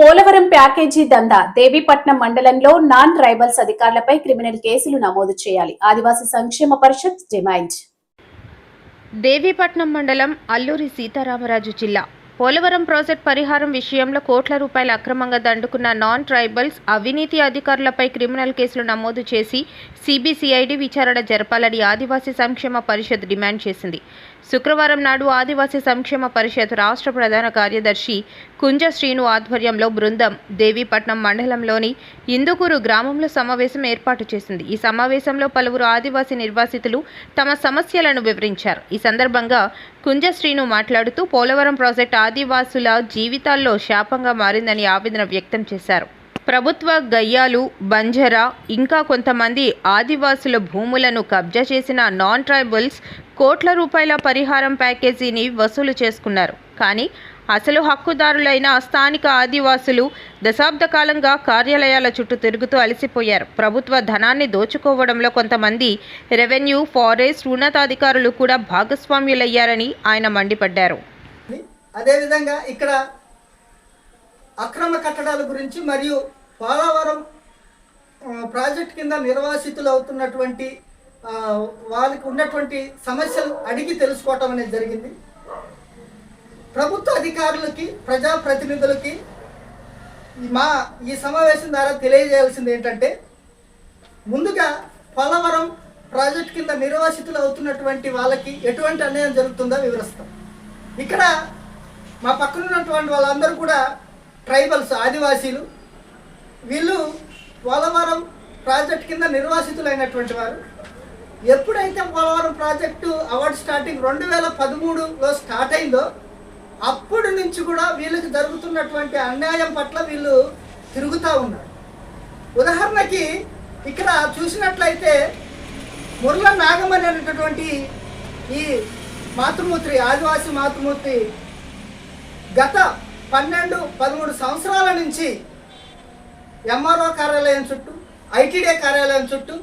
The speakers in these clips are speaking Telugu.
పోలవరం ప్యాకేజీ దందా దేవీపట్నం మండలంలో నాన్ ట్రైబల్స్ అధికారులపై క్రిమినల్ కేసులు నమోదు చేయాలి. ఆదివాసీ సంక్షేమ పరిషత్ డిమాండ్. దేవీపట్నం మండలం అల్లూరి సీతారామరాజు జిల్లా పోలవరం ప్రాజెక్ట్ పరిహారం విషయంలో కోట్ల రూపాయల అక్రమంగా దండుకున్న నాన్ ట్రైబల్స్ అవినీతి అధికారులపై క్రిమినల్ కేసులు నమోదు చేసి సిబిసిఐడి విచారణ జరపాలని ఆదివాసీ సంక్షేమ పరిషత్ డిమాండ్ చేసింది. శుక్రవారం నాడు ఆదివాసీ సంక్షేమ పరిషత్ రాష్ట్ర ప్రధాన కార్యదర్శి కుంజ శ్రీను ఆధ్వర్యంలో బృందం దేవీపట్నం మండలంలోని ఇందుకూరు గ్రామంలో సమావేశం ఏర్పాటు చేసింది. ఈ సమావేశంలో పలువురు ఆదివాసీ నిర్వాసితులు తమ సమస్యలను వివరించారు. ఈ సందర్భంగా కుంజశ్రీను మాట్లాడుతూ పోలవరం ప్రాజెక్ట్ ఆదివాసుల జీవితాల్లో శాపంగా మారిందని ఆవేదన వ్యక్తం చేశారు. ప్రభుత్వ గయ్యాలు బంజరా ఇంకా కొంతమంది ఆదివాసుల భూములను కబ్జా చేసిన నాన్ ట్రైబల్స్ కోట్ల రూపాయల పరిహారం ప్యాకేజీని వసూలు చేసుకున్నారు. కానీ అసలు హక్కుదారులైన స్థానిక ఆదివాసులు దశాబ్ద కాలంగా కార్యాలయాల చుట్టూ తిరుగుతూ అలసిపోయారు. ప్రభుత్వ ధనాన్ని దోచుకోవడంలో కొంతమంది రెవెన్యూ ఫారెస్ట్ ఉన్నతాధికారులు కూడా భాగస్వామ్యులయ్యారని ఆయన మండిపడ్డారు. అదేవిధంగా ఇక్కడ అక్రమ కట్టడాల గురించి మరియు పోలవరం ప్రాజెక్ట్ కింద నిర్వాసితులు అవుతున్నటువంటి వాళ్ళకి ఉన్నటువంటి సమస్యలు అడిగి తెలుసుకోవటం అనేది జరిగింది. ప్రభుత్వ అధికారులకి ప్రజాప్రతినిధులకి ప్రతినిధులకి మా ఈ సమావేశం ద్వారా తెలియజేయాల్సింది ఏంటంటే ముందుగా పోలవరం ప్రాజెక్ట్ కింద నిర్వాసితులు అవుతున్నటువంటి వాళ్ళకి ఎటువంటి అన్యాయం జరుగుతుందో వివరిస్తాం. ఇక్కడ మా పక్కన ఉన్నటువంటి వాళ్ళందరూ కూడా ట్రైబల్స్ ఆదివాసీలు. వీళ్ళు పోలవరం ప్రాజెక్ట్ కింద నిర్వాసితులైనటువంటి వారు. ఎప్పుడైతే పోలవరం ప్రాజెక్టు అవార్డు స్టార్టింగ్ రెండు వేల పదమూడులో స్టార్ట్ అయిందో అప్పటి నుంచి కూడా వీళ్ళకి జరుగుతున్నటువంటి అన్యాయం పట్ల వీళ్ళు తిరుగుతూ ఉన్నారు. ఉదాహరణకి ఇక్కడ చూసినట్లయితే మురళ నాగమణి అనేటటువంటి ఈ మాతృమూర్తి ఆదివాసీ మాతృమూర్తి గత పన్నెండు పదమూడు సంవత్సరాల నుంచి ఎంఆర్ఓ కార్యాలయం చుట్టూ ఐటీడీ కార్యాలయం చుట్టూ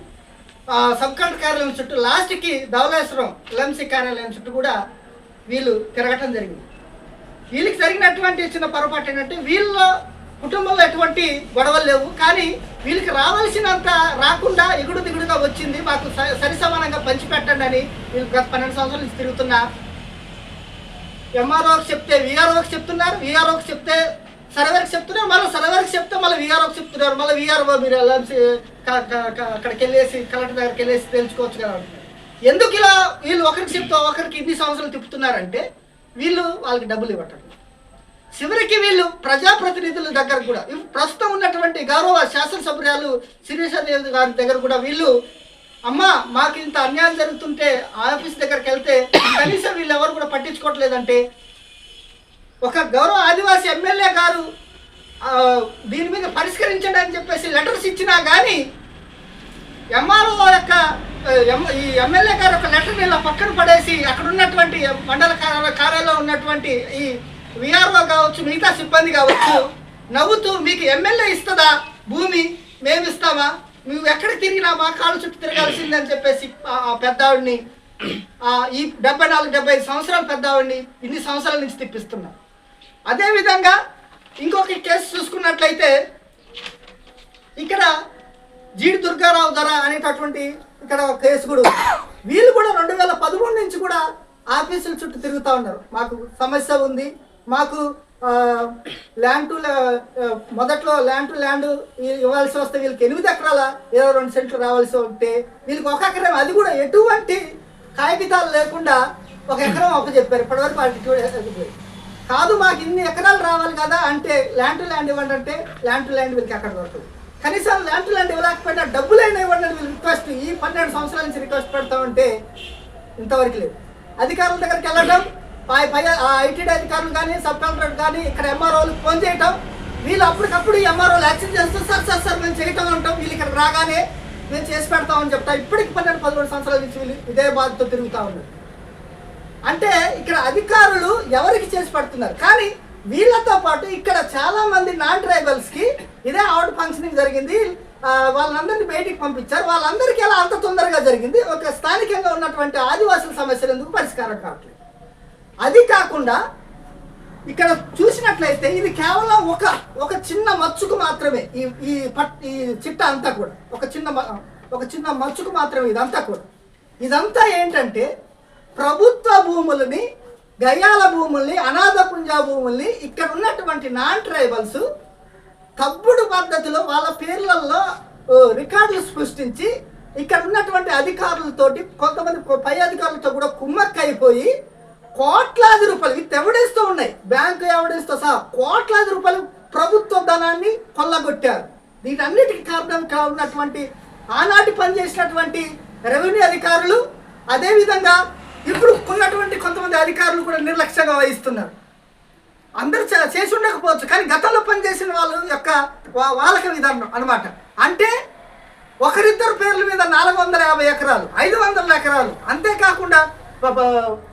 సబ్ కలెక్టర్ కార్యాలయం చుట్టూ లాస్ట్కి ధవలేశ్వరం ఎల్ఎంసీ కార్యాలయం చుట్టూ కూడా వీళ్ళు తిరగటం జరిగింది. వీళ్ళకి జరిగినటువంటి చిన్న పొరపాటు ఏంటంటే వీళ్ళ కుటుంబంలో ఎటువంటి గొడవలు లేవు కానీ వీళ్ళకి రావాల్సినంత రాకుండా ఎగుడు దిగుడుగా వచ్చింది. మాకు స- సరి సమానంగా పంచిపెట్టండి అని వీళ్ళు గత పన్నెండు సంవత్సరాల నుంచి తిరుగుతున్నా. ఎంఆర్ఓకి చెప్తే విఆర్ఓకి చెప్తున్నారు విఆర్ఓకి చెప్తే సర్వేకి చెప్తున్నారు మళ్ళీ సర్వేకి చెప్తే మళ్ళీ విఆర్ఓకి చెప్తున్నారు మళ్ళీ విఆర్ఓ మీరు వెళ్ళాల్సి అక్కడికి వెళ్ళేసి కలెక్టర్ దగ్గరికి వెళ్ళేసి తెలుసుకోవచ్చు కదా. ఎందుకు ఇలా వీళ్ళు ఒకరికి చెప్తే ఒకరికి ఇన్ని సంవత్సరాలు తిప్పుతున్నారంటే వీళ్ళు వాళ్ళకి డబ్బులు ఇవ్వటం. చివరికి వీళ్ళు ప్రజాప్రతినిధుల దగ్గర కూడా ప్రస్తుతం ఉన్నటువంటి గౌరవ శాసనసభ్యురాలు శిరీషాదేవి గారి దగ్గర కూడా వీళ్ళు అమ్మా మాకు ఇంత అన్యాయం జరుగుతుంటే ఆఫీస్ దగ్గరికి వెళ్తే కనీసం వీళ్ళు ఎవరు కూడా పట్టించుకోవట్లేదంటే ఒక గౌరవ ఆదివాసీ ఎమ్మెల్యే గారు దీని మీద పరిష్కరించండి అని చెప్పేసి లెటర్స్ ఇచ్చినా కానీ ఎంఆర్ఓ యొక్క ఈ ఎమ్మెల్యే గారు ఒక లెటర్ని ఇలా పక్కన పడేసి అక్కడ ఉన్నటువంటి మండల కార్యాలయంలో ఉన్నటువంటి ఈ విఆర్ఓ కావచ్చు మిగతా సిబ్బంది కావచ్చు నవ్వుతూ మీకు ఎమ్మెల్యే ఇస్తుందా? భూమి మేము ఇస్తామా? నువ్వు ఎక్కడ తిరిగినా మా కాళ్ళు చుట్టూ తిరగాల్సిందని చెప్పేసి ఆ ఆ, ఈ డెబ్బై నాలుగు డెబ్బై ఐదు సంవత్సరాల పెద్దవాడిని ఇన్ని సంవత్సరాల నుంచి తిప్పిస్తున్నారు అదేవిధంగా ఇంకొక కేసు చూసుకున్నట్లయితే ఇక్కడ జీడి దుర్గారావు ధర అనేటటువంటి ఇక్కడ ఒక కేసు వీళ్ళు కూడా రెండు వేల పదమూడు నుంచి కూడా ఆఫీసుల చుట్టూ తిరుగుతూ ఉన్నారు. మాకు సమస్య ఉంది. మాకు ల్యాండ్ టు మొదట్లో ల్యాండ్ టు ల్యాండ్ ఇవ్వాల్సి వస్తే వీళ్ళకి ఎనిమిది ఎకరాల ఇరవై రెండు సెంట్లు రావాల్సి ఉంటే వీళ్ళకి ఒక ఎకరం అది కూడా ఎటువంటి కాగితాలు లేకుండా ఒక ఎకరం ఒక చెప్పారు. ఇప్పటివరకు వాళ్ళకి కాదు మాకు ఇన్ని ఎకరాలు రావాలి కదా అంటే ల్యాండ్ టు ల్యాండ్ ఇవ్వండి అంటే ల్యాండ్ టు ల్యాండ్ వీళ్ళకి ఎక్కడ దొరకదు. కనీసం ల్యాండ్ ల్యాండ్ ఇవ్వలేకపోయినా డబ్బులైనా ఇవ్వండి అని రిక్వెస్ట్ ఈ పన్నెండు సంవత్సరాల నుంచి రిక్వెస్ట్ పెడతా ఉంటే ఇంతవరకు లేదు. అధికారుల దగ్గరికి వెళ్ళడం పై పై ఆ ఐటీడీ అధికారులు కానీ సబ్ కలెక్టర్ కానీ ఇక్కడ ఎంఆర్ఓలు ఫోన్ చేయటం వీళ్ళు అప్పటికప్పుడు ఎంఆర్ఓలు యాక్షన్ చేస్తూ సార్ సార్ సార్ మేము చేయటం ఉంటాం వీళ్ళు ఇక్కడ రాగానే మేము చేసి పెడతామని చెప్తా. ఇప్పటికి పన్నెండు పదమూడు సంవత్సరాల నుంచి వీళ్ళు ఇదే బాధతో తిరుగుతూ ఉన్నారు. అంటే ఇక్కడ అధికారులు ఎవరికి చేసి పెడుతున్నారు? కానీ వీళ్ళతో పాటు ఇక్కడ చాలా మంది నాన్ ట్రైబల్స్కి ఇదే అవుట్ ఫంక్షనింగ్ జరిగింది. వాళ్ళందరినీ బయటికి పంపించారు. వాళ్ళందరికీ ఎలా అంత తొందరగా జరిగింది. ఒక స్థానికంగా ఉన్నటువంటి ఆదివాసుల సమస్యలు ఎందుకు పరిష్కారం కావట్లేదు? అది కాకుండా ఇక్కడ చూసినట్లయితే ఇది కేవలం ఒక ఒక చిన్న మచ్చుకు మాత్రమే. ఈ ఈ పట్ ఈ చిట్ట అంతా కూడా. ఒక చిన్న ఒక చిన్న మచ్చుకు మాత్రమే ఇదంతా కూడా. ఇదంతా ఏంటంటే ప్రభుత్వ భూములని గయాల భూముల్ని అనాథ పుంజా భూముల్ని ఇక్కడ ఉన్నటువంటి నాన్ ట్రైబల్స్ తప్పుడు పద్ధతిలో వాళ్ళ పేర్లలో రికార్డులు సృష్టించి ఇక్కడ ఉన్నటువంటి అధికారులతోటి కొంతమంది పై అధికారులతో కూడా కుమ్మక్కైపోయి కోట్లాది రూపాయలు ఇవి తెవడేస్తూ ఉన్నాయి. బ్యాంకు ఎవడేస్తో సహా కోట్లాది రూపాయలు ప్రభుత్వ ధనాన్ని కొల్లగొట్టారు. వీటన్నిటికీ కారణం కావున్నటువంటి ఆనాటి పనిచేసినటువంటి రెవెన్యూ అధికారులు అదేవిధంగా ఇప్పుడు ఉన్నటువంటి కొంతమంది అధికారులు కూడా నిర్లక్ష్యంగా వహిస్తున్నారు. అందరూ చేసి ఉండకపోవచ్చు కానీ గతంలో పనిచేసిన వాళ్ళ యొక్క వా- వాళ్ళక విధానం అన్నమాట. అంటే ఒకరిద్దరు పేర్ల మీద నాలుగు వందల యాభై ఎకరాలు ఐదు వందల ఎకరాలు అంతేకాకుండా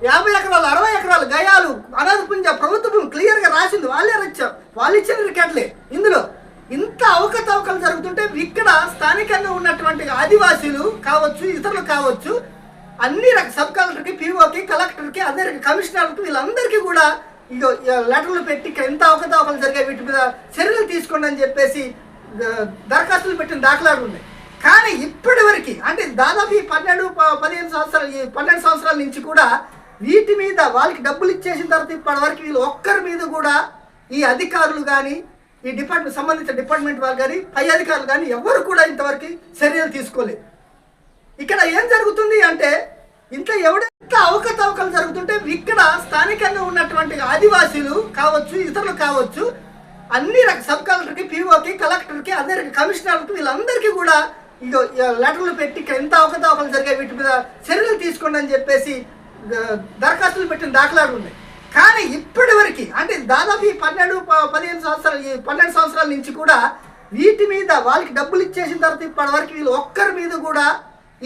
యాభై ఎకరాలు అరవై ఎకరాలు గయాలు అనాథ పుంజ ప్రభుత్వం క్లియర్గా రాసింది వాళ్ళే రచ్చారు వాళ్ళు ఇచ్చిన రికార్డులే. ఇందులో ఇంత అవకతవకలు జరుగుతుంటే ఇక్కడ స్థానికంగా ఉన్నటువంటి ఆదివాసీలు కావచ్చు ఇతరులు కావచ్చు అన్ని సబ్ కలెక్టర్కి పీఓకి కలెక్టర్కి అందరికి కమిషనర్కి వీళ్ళందరికీ కూడా ఇగో లెటర్లు పెట్టి ఎంత అవకతవకలు జరిగాయి వీటి మీద చర్యలు తీసుకోండి అని చెప్పేసి దరఖాస్తులు పెట్టిన దాఖలాలు ఉన్నాయి. కానీ ఇప్పటి వరకు అంటే దాదాపు ఈ పన్నెండు ప- పదిహేను సంవత్సరాలు ఈ పన్నెండు సంవత్సరాల నుంచి కూడా వీటి మీద వాళ్ళకి డబ్బులు ఇచ్చేసిన తర్వాత ఇప్పటి వరకు వీళ్ళు ఒక్కరి మీద కూడా ఈ అధికారులు కానీ ఈ డిపార్ట్మెంట్ సంబంధించిన డిపార్ట్మెంట్ వాళ్ళు కానీ పై అధికారులు కానీ ఎవరు కూడా ఇంతవరకు చర్యలు తీసుకోలేదు. ఇక్కడ ఏం జరుగుతుంది అంటే ఇంత ఎవడెంత అవకతవకలు జరుగుతుంటే ఇక్కడ స్థానికంగా ఉన్నటువంటి ఆదివాసీలు కావచ్చు ఇతరులు కావచ్చు అన్ని సబ్ కలెక్టర్కి పీఓకి కలెక్టర్కి అందరికి కమిషనర్కి వీళ్ళందరికీ కూడా ఇగో లెటర్లు పెట్టి ఇక్కడ ఎంత అవకతవకలు జరిగాయి వీటి మీద చర్యలు తీసుకోండి అని చెప్పేసి దరఖాస్తులు పెట్టిన దాఖలాలు ఉన్నాయి. కానీ ఇప్పటి వరకు అంటే దాదాపు ఈ పన్నెండు ప- పదిహేను సంవత్సరాలు ఈ పన్నెండు సంవత్సరాల నుంచి కూడా వీటి మీద వాళ్ళకి డబ్బులు ఇచ్చేసిన తర్వాత ఇప్పటి వరకు వీళ్ళు ఒక్కరి మీద కూడా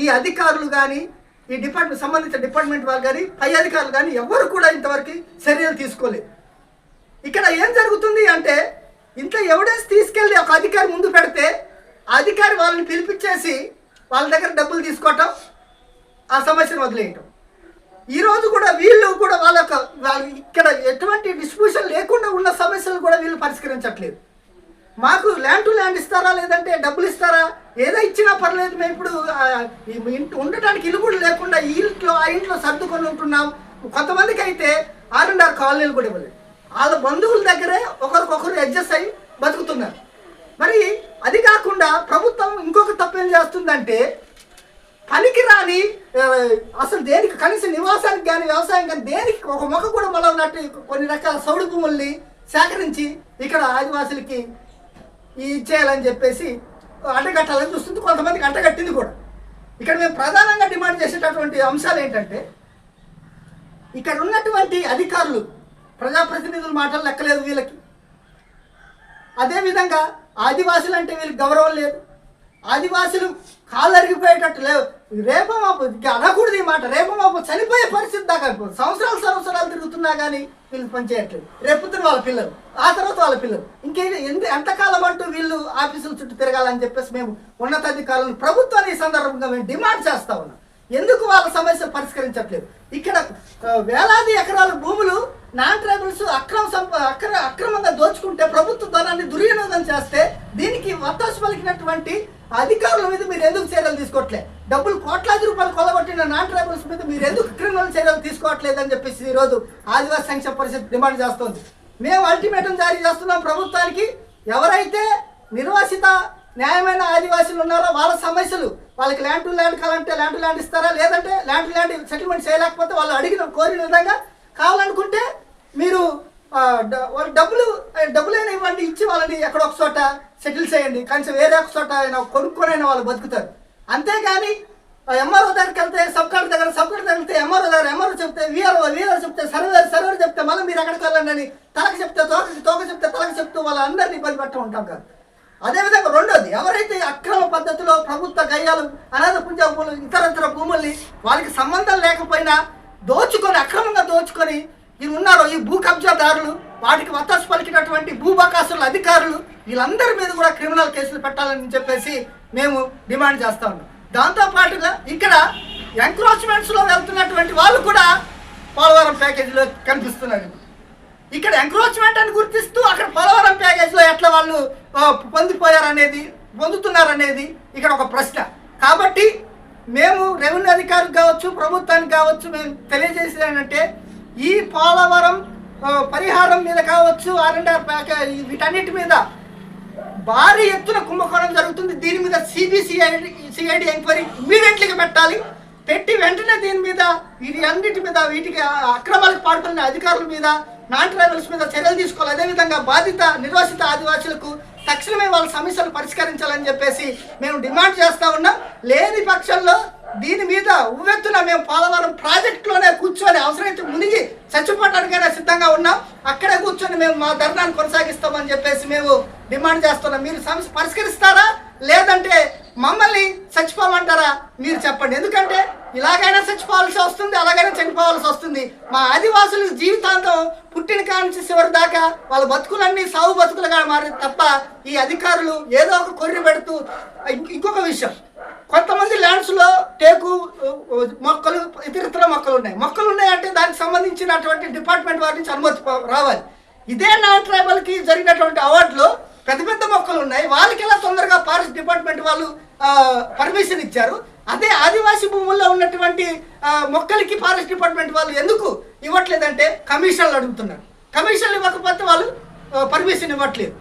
ఈ అధికారులు కానీ ఈ డిపార్ట్మెంట్ సంబంధించిన డిపార్ట్మెంట్ వాళ్ళు కానీ పై అధికారులు కానీ ఎవరు కూడా ఇంతవరకు చర్యలు తీసుకోలేదు ఇక్కడ ఏం జరుగుతుంది అంటే ఇంత ఎవిడెన్స్ తీసుకెళ్ళి ఒక అధికారి ముందు పెడితే ఆ అధికారి వాళ్ళని పిలిపించేసి వాళ్ళ దగ్గర డబ్బులు తీసుకోవటం ఆ సమస్యను వదిలేయటం. ఈరోజు కూడా వీళ్ళు కూడా వాళ్ళ ఇక్కడ ఎటువంటి డిస్ట్రిబ్యూషన్ లేకుండా ఉన్న సమస్యలు కూడా వీళ్ళు పరిష్కరించట్లేదు. మాకు ల్యాండ్ టు ల్యాండ్ ఇస్తారా లేదంటే డబ్బులు ఇస్తారా? ఏదో ఇచ్చినా పర్లేదు మేము ఇప్పుడు ఇంటి ఉండటానికి ఇల్లు కూడా లేకుండా ఈ ఇంట్లో ఆ ఇంట్లో సర్దుకొని ఉంటున్నాం. కొంతమందికి అయితే ఆర్ అండ్ ఆర్ కాలనీలు కూడా ఇవ్వలేదు. వాళ్ళ బంధువుల దగ్గరే ఒకరికొకరు అడ్జస్ట్ అయ్యి బతుకుతున్నారు. మరి అది కాకుండా ప్రభుత్వం ఇంకొక తప్పేం చేస్తుందంటే పనికి రాని అసలు దేనికి కనీసం నివాసానికి కానీ వ్యవసాయం కానీ దేనికి ఒక మొక్క కూడా మళ్ళీ ఉన్నట్టు కొన్ని రకాల సౌడు భూముల్ని సేకరించి ఇక్కడ ఆదివాసులకి ఇచ్చేయాలని చెప్పేసి అంటగట్టాలని చూస్తుంది. కొంతమందికి అంటగట్టింది కూడా. ఇక్కడ మేము ప్రధానంగా డిమాండ్ చేసేటటువంటి అంశాలు ఏంటంటే ఇక్కడ ఉన్నటువంటి అధికారులు ప్రజాప్రతినిధుల మాటలు లెక్కలేదు వీళ్ళకి. అదేవిధంగా ఆదివాసులు అంటే వీళ్ళకి గౌరవం లేదు. ఆదివాసులు కాళ్ళు అరిగిపోయేటట్టు లేవు. రేపో మాపు అనకూడదు ఈ మాట. రేపో మాపు చనిపోయే పరిస్థితి దాకా అయిపోయింది. సంవత్సరాలు సంవత్సరాలు తిరుగుతున్నా కానీ వీళ్ళు పనిచేయట్లేదు రేపుతున్న వాళ్ళ పిల్లలు ఆ తర్వాత వాళ్ళ పిల్లలు. ఇంకే ఎంత ఎంతకాలం అంటూ వీళ్ళు ఆఫీసుల చుట్టూ తిరగాలని చెప్పేసి మేము ఉన్నతాధికారులను ప్రభుత్వాన్ని ఈ సందర్భంగా మేము డిమాండ్ చేస్తా ఉన్నాం. ఎందుకు వాళ్ళ సమస్య పరిష్కరించట్లేదు? ఇక్కడ వేలాది ఎకరాల భూములు నాన్ ట్రైబల్స్ అక్రమ సంప అక్ర అక్రమంగా దోచుకుంటే ప్రభుత్వ ధనాన్ని దుర్వినియోగం చేస్తే దీనికి వత్తాసు పలికినటువంటి అధికారుల మీద మీరు ఎందుకు చర్యలు తీసుకోవట్లే? డబ్బులు కోట్లాది రూపాయలు కొలగొట్టిన నాన్ ట్రైబల్స్ మీద మీరు ఎందుకు క్రిమినల్ చర్యలు తీసుకోవట్లేదు అని చెప్పేసి ఈరోజు ఆదివాసీ సంక్షేమ పరిషత్ డిమాండ్ చేస్తోంది. మేము అల్టిమేటం జారీ చేస్తున్నాం ప్రభుత్వానికి. ఎవరైతే నిర్వాసిత న్యాయమైన ఆదివాసులు ఉన్నారో వాళ్ళ సమస్యలు వాళ్ళకి ల్యాండ్ టు ల్యాండ్ కావాలంటే ల్యాండ్ టు ల్యాండ్ ఇస్తారా? లేదంటే ల్యాండ్ టు ల్యాండ్ సెటిల్మెంట్ చేయలేకపోతే వాళ్ళు అడిగిన కోరిన విధంగా కావాలనుకుంటే మీరు వాళ్ళు డబ్బులు డబ్బులైనా ఇవ్వండి ఇచ్చి వాళ్ళని ఎక్కడ ఒక చోట సెటిల్ చేయండి. కనీసం వేరే ఒక చోట అయినా కొనుక్కొనైనా వాళ్ళు బతుకుతారు. అంతేగాని ఎంఆర్ఓ దగ్గరికి వెళ్తే సబ్ దగ్గర సబ్ కలెక్టర్ దగ్గర వెళ్తే ఎంఆర్ఓ దగ్గర ఎంఆర్ఓ చెప్తే వీఆర్ఓ వీఆర్ఓ చెప్తే సర్వర్ సర్వర్ చెప్తే మళ్ళీ మీరు ఎక్కడికి వెళ్ళండి అని తలకు చెప్తే తోక తోక చెప్తే తలకు చెప్తూ వాళ్ళందరినీ ఇబ్బంది పెట్ట ఉంటాం కదా. అదేవిధంగా రెండోది ఎవరైతే అక్రమ పద్ధతిలో ప్రభుత్వ గయ్యాలు అనాథ పుంజ భూములు ఇతరత్ర భూముల్ని వాళ్ళకి సంబంధం లేకపోయినా దోచుకొని అక్రమంగా దోచుకొని ఇవి ఉన్నారో ఈ భూ కబ్జాదారులు వాటికి వత్తాసు పలికినటువంటి భూబకాసుల అధికారులు వీళ్ళందరి మీద కూడా క్రిమినల్ కేసులు పెట్టాలని చెప్పేసి మేము డిమాండ్ చేస్తా ఉన్నాం. దాంతోపాటుగా ఇక్కడ ఎంక్రోచ్మెంట్స్లో వెళ్తున్నటువంటి వాళ్ళు కూడా పోలవరం ప్యాకేజీలో కనిపిస్తున్నారు. ఇక్కడ ఎంక్రోచ్మెంట్ అని గుర్తిస్తూ అక్కడ పోలవరం ప్యాకేజ్లో ఎట్లా వాళ్ళు పొందిపోయారనేది పొందుతున్నారనేది ఇక్కడ ఒక ప్రశ్న. కాబట్టి మేము రెవెన్యూ అధికారులు కావచ్చు ప్రభుత్వానికి కావచ్చు మేము తెలియజేసేది ఏంటంటే ఈ పోలవరం పరిహారం మీద కావచ్చు ఆర్ వీటన్నిటి మీద భారీ ఎత్తున కుంభకోణం జరుగుతుంది. దీని మీద సిబిసిఐడి సిఐడి ఎంక్వైరీ ఇమీడియట్లీగా పెట్టాలి. పెట్టి వెంటనే దీని మీద ఇది అన్నిటి మీద వీటికి అక్రమాలకు పాల్పడిన అధికారుల మీద నాన్ ట్రైబల్స్ మీద చర్యలు తీసుకోవాలి. అదేవిధంగా బాధిత నిర్వాసిత ఆదివాసులకు తక్షణమే వాళ్ళ సమస్యలు పరిష్కరించాలని చెప్పేసి మేము డిమాండ్ చేస్తూ ఉన్నాం. లేని పక్షంలో దీని మీద ఉవ్వెత్తున మేము పోలవరం ప్రాజెక్టులోనే కూర్చొని అవసరమైతే మునిగి చచ్చిపోవడానికైనా సిద్ధంగా ఉన్నాం. అక్కడే కూర్చొని మేము మా ధర్నాన్ని కొనసాగిస్తామని చెప్పేసి మేము డిమాండ్ చేస్తున్నాం. మీరు సమస్య పరిష్కరిస్తారా? లేదంటే మమ్మల్ని చచ్చిపోమంటారా? మీరు చెప్పండి. ఎందుకంటే ఇలాగైనా చచ్చిపోవాల్సి వస్తుంది అలాగైనా చనిపోవాల్సి వస్తుంది. మా ఆదివాసుల జీవితాంతం పుట్టిన కాడ నుంచి చివరి దాకా వాళ్ళ బతుకులన్నీ సాగు బతుకులుగా మారి తప్ప ఈ అధికారులు ఏదో ఒక కొర్రి పెడుతూ ఇంకొక విషయం. కొంతమంది ల్యాండ్స్లో టేకు మొక్కలు ఇతరితర మొక్కలు ఉన్నాయి మొక్కలు ఉన్నాయంటే దానికి సంబంధించినటువంటి డిపార్ట్మెంట్ వారి నుంచి అనుమతి రావాలి. ఇదే నాన్ ట్రైబల్కి జరిగినటువంటి అవార్డులో పెద్ద పెద్ద మొక్కలు ఉన్నాయి వాళ్ళకి ఎలా తొందరగా ఫారెస్ట్ డిపార్ట్మెంట్ వాళ్ళు పర్మిషన్ ఇచ్చారు? అదే ఆదివాసీ భూముల్లో ఉన్నటువంటి మొక్కలకి ఫారెస్ట్ డిపార్ట్మెంట్ వాళ్ళు ఎందుకు ఇవ్వట్లేదంటే కమిషన్లు అడుగుతున్నారు. కమిషన్లు ఇవ్వకపోతే వాళ్ళు పర్మిషన్ ఇవ్వట్లేదు.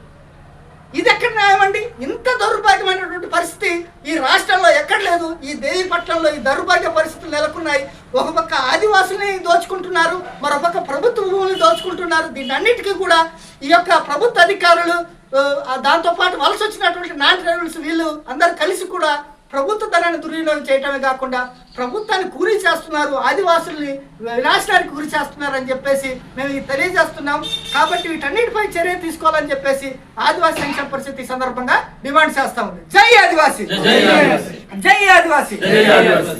ఇది ఎక్కడ న్యాయమండి? ఇంత దౌర్భాగ్యమైనటువంటి పరిస్థితి ఈ రాష్ట్రంలో ఎక్కడ లేదు. ఈ దేవీపట్నంలో ఈ దౌర్భాగ్య పరిస్థితులు నెలకొన్నాయి. ఒక పక్క ఆదివాసుల్ని దోచుకుంటున్నారు మరొక ప్రభుత్వ భూముల్ని దోచుకుంటున్నారు. దీని అన్నిటికీ కూడా ఈ యొక్క ప్రభుత్వ అధికారులు దాంతో పాటు వలస వచ్చినటువంటి నాన్ ట్రైబల్స్ వీళ్ళు అందరు కలిసి కూడా ప్రభుత్వ ధనాన్ని దుర్వినియోగం చేయటమే కాకుండా ప్రభుత్వాన్ని కూలీ చేస్తున్నారు ఆదివాసుల్ని వినాశనానికి గురి చేస్తున్నారు అని చెప్పేసి మేము ఇది తెలియజేస్తున్నాం కాబట్టి వీటన్నిటిపై చర్య తీసుకోవాలని చెప్పేసి ఆదివాసీ సంక్షేమ పరిస్థితి ఈ సందర్భంగా డిమాండ్ చేస్తా ఉంది జై ఆదివాసీ జై ఆదివాసీ. జై ఆదివాసీ జై ఆదివాసీ.